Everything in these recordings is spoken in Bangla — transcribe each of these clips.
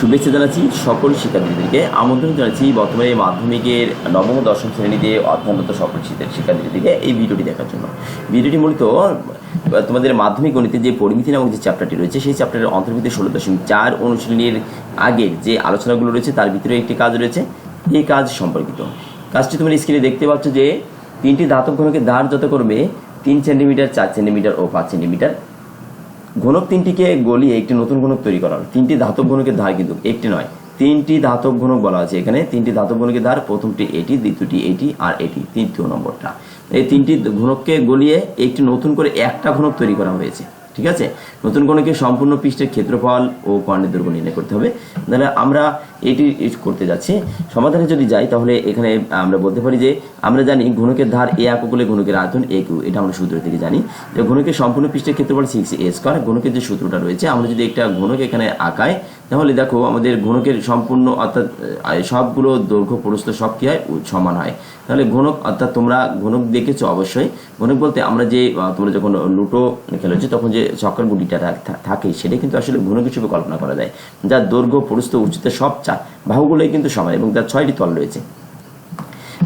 শুভেচ্ছা জানাচ্ছি সকল শিক্ষার্থীদেরকে। আমন্ত্রণ জানাচ্ছি বর্তমানে মাধ্যমিকের নবম, দশম শ্রেণীতে অধ্যয়নরত সকল শিক্ষা- শিক্ষার্থীদেরকে এই ভিডিওটি দেখার জন্য। ভিডিওটি মূলত তোমাদের মাধ্যমিক গণিতে যে পরিমিতি নামক যে চ্যাপ্টারটি রয়েছে, সেই চ্যাপ্টারের অন্তর্ভুক্ত ষোলো দশমিক চার অনুশীলনীর আগের যে আলোচনাগুলো রয়েছে, তার ভিতরে একটি কাজ রয়েছে, এই কাজ সম্পর্কিত। কাজটি তোমরা স্ক্রিনে দেখতে পাচ্ছ যে, তিনটি ধাতব ঘনকের ধার যত করবে তিন সেন্টিমিটার চার সেন্টিমিটার ও পাঁচ সেন্টিমিটার ঘনক তিনটিকে গলিয়ে একটি নতুন ঘনক তৈরি করা। তিনটি ধাতব ঘনকের ধার কিন্তু একটি নয়। তিনটি ধাতব ঘনক বলা আছে এখানে। তিনটি ধাতব ঘনকের ধার, প্রথমটি এটি, দ্বিতীয়টি এটি আর এটি তৃতীয় নম্বরটা। এই তিনটি ঘনককে গলিয়ে একটি নতুন করে একটা ঘনক তৈরি করা হয়েছে। ঠিক আছে? নতুন ঘনকে সম্পূর্ণ পৃষ্ঠের ক্ষেত্রফল ও কর্ণের দৈর্ঘ্য নির্ণয় করতে হবে। তাহলে আমরা এটি করতে যাচ্ছি। সমাধানে যদি যাই, তাহলে এখানে আমরা বলতে পারি যে, আমরা জানি ঘনকের ধার এ এক হলে ঘনকের আয়তন এ কিউ। এটা আমরা সূত্র থেকে জানি। যে ঘনকের সম্পূর্ণ পৃষ্ঠের ক্ষেত্রফল সিক্স এ স্কোয়ার ঘনকের যে সূত্রটা রয়েছে, আমরা যদি একটা ঘনক এখানে আঁকাই তাহলে দেখো আমাদের ঘনকের সম্পূর্ণ অর্থাৎ সবগুলো দৈর্ঘ্য প্রস্থ সব কি হয়? সমান হয়। তাহলে ঘনক, অর্থাৎ তোমরা ঘনক দেখেছ অবশ্যই। ঘনক বলতে আমরা যে তোমরা যখন লুটো খেলেছো, তখন যে চক্কর গুটিটা থাকে সেটা কিন্তু আসলে ঘনক হিসেবে কল্পনা করা যায়। যার দৈর্ঘ্য, প্রস্থ, উচ্চতা সব চা বাহুগুলোই কিন্তু সমান এবং তার ছয়টি তল রয়েছে।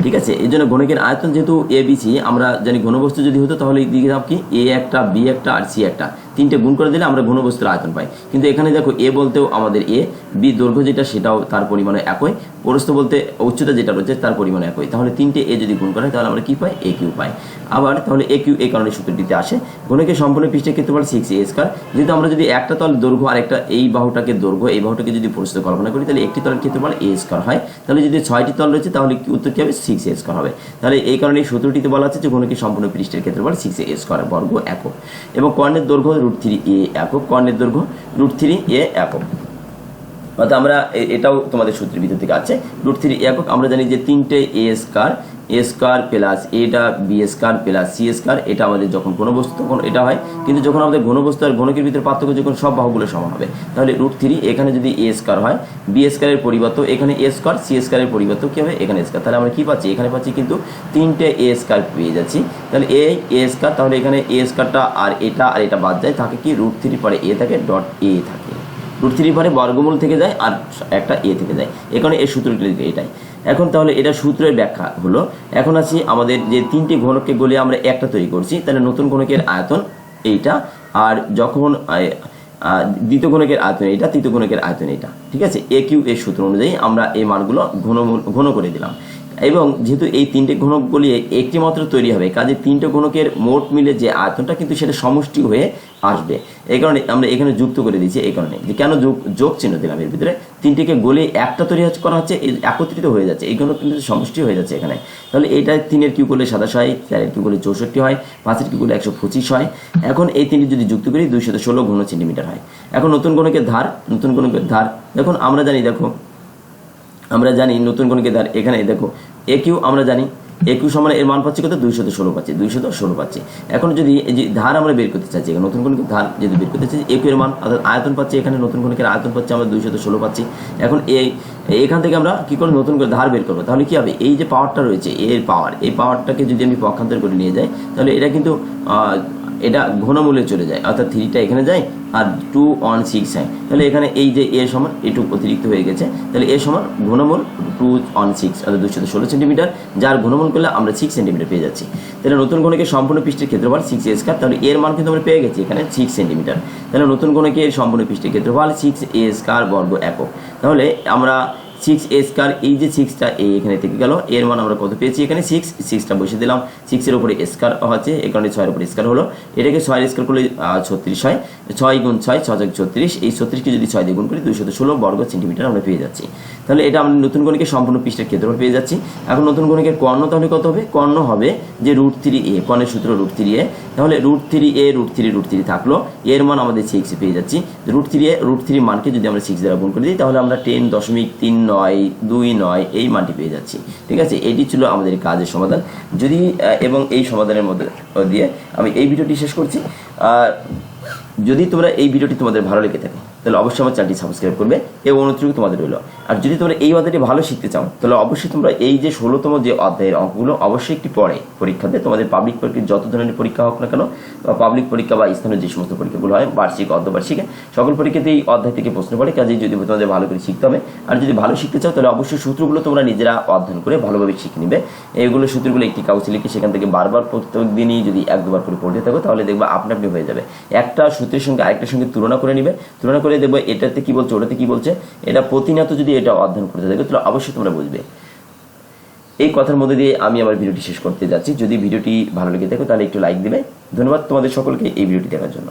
ঠিক আছে? এই জন্য ঘনকের আয়তন যেহেতু এ বি সি, আমরা জানি ঘনবস্তু যদি হতো তাহলে দিকে কি? এ একটা, বি একটা, আর সি একটা। তিনটে গুণ করে দিলে আমরা ঘনবস্তুর আয়তন পাই। কিন্তু এখানে দেখো এ বলতেও আমাদের এ, বি দৈর্ঘ্য যেটা সেটাও তার পরিমাণে একই, প্রস্থ বলতে উচ্চতা যেটা রয়েছে তার পরিমাণে একই। তাহলে তিনটে এ যদি গুণ করে তাহলে আমরা কী পাই? এ কিউ পাই। আবার তাহলে এ কিউ এই কারণে সূত্রটিতে আসে, ঘনকে সম্পূর্ণ পৃষ্ঠে ক্ষেত্রফল সিক্স এ স্কোয়ার যেহেতু আমরা যদি একটা তল দৈর্ঘ্য আর একটা এই বাহুটাকে দৈর্ঘ্য, এই বাহুটাকে যদি প্রস্থ কল্পনা করি, তাহলে একটি তলের ক্ষেত্রফল এ স্কোয়ার হয়। তাহলে যদি ছয়টি তল রয়েছে, তাহলে উত্তর কি হবে? সিক্স এ স্কোয়ার হবে। তাহলে এই কারণে এই সূত্রটিতে বলা আছে যে ঘনকের সম্পূর্ণ পৃষ্ঠের ক্ষেত্রফল সিক্স এ স্কোয়ার বর্গ একক। এবং কর্ণের দৈর্ঘ্য রুট থ্রি এ একক, কর্ণের দৈর্ঘ্য রুট থ্রি এ একক। অর্থাৎ আমরা এটাও তোমাদের সূত্রের ভিতর থেকে আছে। রুট থ্রি একক, আমরা জানি যে তিনটে A square A square plus এটা B square plus C square এটা আমাদের যখন কোনো বস্তু তখন এটা হয়। কিন্তু যখন আমাদের ঘনবস্তু আর ঘনকের ভিতরে পার্থক্য যখন সব বাহুগুলো সমান হবে, তাহলে রুট থ্রি এখানে যদি এ স্কোয়ার হয় বি স্কোয়ারের পরিবর্তে এখানে এ স্কোয়ার সি স্কোয়ারের পরিবর্তে কী হবে? এখানে স্কোয়ার তাহলে আমরা কী পাচ্ছি? এখানে পাচ্ছি কিন্তু তিনটে এ স্কোয়ার পেয়ে যাচ্ছি। তাহলে এ এ স্কোয়ার তাহলে এখানে এ স্কোয়ারটা আর এটা আর এটা বাদ যায়। থাকে কি? রুট থ্রি পরে এ থাকে ডট এ থাকে। রুট থ্রি পরে বর্গমূল থেকে যায় আর একটা এ থেকে যায়। এ কারণে এর সূত্রটি এটাই। এখন তাহলে এটা সূত্রের ব্যাখ্যা হলো, এখন আছি আমাদের যে তিনটি ঘনককে গলিয়ে আমরা একটা তৈরি করছি, তাহলে নতুন ঘনকের আয়তন এইটা, আর যখন দ্বিতীয় ঘনকের আয়তন এটা তৃতীয় ঘনকের আয়তন এটা ঠিক আছে? এ কিউ এর সূত্র অনুযায়ী আমরা এই মানগুলো ঘন ঘন করে দিলাম। এবং যেহেতু এই তিনটে ঘনক গলিয়ে একটি মাত্র তৈরি হবে, কাজে তিনটে ঘনকের মোট মিলে যে আয়তনটা কিন্তু সেটা সমষ্টি হয়ে আসবে। এই কারণে আমরা এখানে যুক্ত করে দিয়েছি এই কারণে। যে কেন যোগ যোগ চিহ্ন দিলাম এর ভিতরে? তিনটিকে গলিয়ে একটা তৈরি করা হচ্ছে একত্রিত হয়ে যাচ্ছে। এই ঘনক কিন্তু সমষ্টি হয়ে যাচ্ছে এখানে। তাহলে এটা তিনের কিউ করলে সাতাশ হয়, চারের কিউ করলে চৌষট্টি হয়, পাঁচের কিউ করলে একশো পঁচিশ হয়। এখন এই তিনটি যদি যুক্ত করি, দুইশত ষোলো ঘন সেন্টিমিটার হয়। এখন নতুন গণকের ধার, নতুন গণকের ধার। দেখুন, আমরা জানি, দেখো আমরা জানি নতুন গণকের ধার এখানে, দেখো এ কিউ আমরা জানি এ কিউ সমান এর মান পাচ্ছি কত? দুইশত ষোলো পাচ্ছি, দুইশত ষোলো পাচ্ছি। এখন যদি এই যে ধার আমরা বের করতে চাচ্ছি নতুন গণকের ধার যদি বের করতে চাচ্ছি এর মান, অর্থাৎ আয়তন পাচ্ছি এখানে, নতুন গণকের আয়তন পাচ্ছি আমরা দুইশত ষোলো পাচ্ছি। এখন এই, এখান থেকে আমরা কি করে নতুন করে ধার বের করব। তাহলে কি হবে? এই যে পাওয়ারটা রয়েছে, এর পাওয়ার এই পাওয়ারটাকে যদি আমি পক্ষান্তর করে নিয়ে যাই, তাহলে এটা কিন্তু এটা ঘনমূল্যে চলে যায়, অর্থাৎ থ্রিটা এখানে যায় আর টু ওয়ান সিক্স হয় তাহলে এখানে এই যে এ সমান এটু অতিরিক্ত হয়ে গেছে। তাহলে এ সমান ঘনমূল টু ওয়ান সিক্স অর্থাৎ দুশো ষোলো সেন্টিমিটার যার ঘনমূল করলে আমরা সিক্স সেন্টিমিটার পেয়ে যাচ্ছি। তাহলে নতুন গণকে সম্পূর্ণ পৃষ্ঠের ক্ষেত্রফল সিক্স এ স্কার তাহলে এর মান কিন্তু আমরা পেয়ে গেছি এখানে সিক্স সেন্টিমিটার তাহলে নতুন গণকে সম্পূর্ণ পৃষ্ঠের ক্ষেত্রফল সিক্স এ স্কার বর্গ একক। তাহলে আমরা সিক্স এ স্কার এই যে সিক্সটা এ এখানে থেকে গেল, এর মান আমরা কত পেয়েছি এখানে? সিক্স সিক্সটা বসে দিলাম। সিক্সের উপরে স্কার হচ্ছে এ কারণে ছয়ের উপরে স্কার হলো। এটাকে ছয়ের স্কার করলে ছত্রিশ হয়। ছয় গুণ ছয় ছয় ছত্রিশ, এই ছত্রিশকে যদি ছয় দিয়ে গুণ করি, দুইশত ষোলো বর্গ সেন্টিমিটার আমরা পেয়ে যাচ্ছি। তাহলে এটা আমরা নতুন গণিকে সম্পূর্ণ পৃষ্ঠের ক্ষেত্রফল পেয়ে যাচ্ছি। এখন নতুন গণিকের কর্ণ তাহলে কত হবে? কর্ণ হবে যে রুট থ্রি এ কর্ণের সূত্র রুট থ্রি এ তাহলে root three A root three root three থাকল। এর মান আমাদের সিক্স পেয়ে যাচ্ছি। Root three A root three মানকে যদি আমরা সিক্স দ্বারা গুণ করে দিই, তাহলে আমরা টেন দশমিক তিন নয়, দুই নয়, এই মানটি পেয়ে যাচ্ছি। ঠিক আছে? এটি ছিল আমাদের কাজের সমাধান। যদি এবং এই সমাধানের মধ্যে, দিয়ে আমি এই ভিডিওটি শেষ করছি। যদি তোমরা এই ভিডিওটি তোমাদের ভালো লেগে থাকে, তাহলে অবশ্যই আমার চ্যানেলটি সাবস্ক্রাইব করবে এই অনুরোধটুকু তোমাদের রইল। আর যদি তোমরা এই অধ্যায়টি ভালো শিখতে চাও, তাহলে অবশ্যই তোমরা এই যে ষোলোতম যে অধ্যায়ের অঙ্কগুলো অবশ্যই একটি পড়ে পরীক্ষাতে তোমাদের পাবলিক পরীক্ষা যত ধরনের পরীক্ষা হোক না কেন বা পাবলিক পরীক্ষা বা স্থানীয় যে সমস্ত পরীক্ষাগুলো হয়, বার্ষিক, অর্ধবার্ষিক, সকল পরীক্ষাতে এই অধ্যায় থেকে প্রশ্ন পড়ে। কাজেই যদি তোমাদের ভালো করে শিখতে হবে, আর যদি ভালো শিখতে চাও, তাহলে অবশ্যই সূত্রগুলো তোমরা নিজেরা অধ্যয়ন করে ভালোভাবে শিখে নিবে। এইগুলো সূত্রগুলো একটি লিখে সেখান থেকে বারবার প্রত্যেক দিনই যদি এক দুবার করে পড়তে থাকো, তাহলে দেখবে আপনা আপনি হয়ে যাবে। একটা সূত্রের সঙ্গে আরেকটার সঙ্গে তুলনা করে নিবে। তুলনা করে দেখবে এটাতে কি বলছে, ওটাতে কি বলছে। এটা প্রতিনিয়ত যদি এটা অধ্যয়ন করতে থাকে, তাহলে অবশ্যই তোমরা বুঝবে। এই কথার মধ্যে দিয়ে আমি আমার ভিডিওটি শেষ করতে যাচ্ছি। যদি ভিডিওটি ভালো লেগে থাকে, তাহলে একটু লাইক দিবে। ধন্যবাদ তোমাদের সকলকে এই ভিডিওটি দেখার জন্য।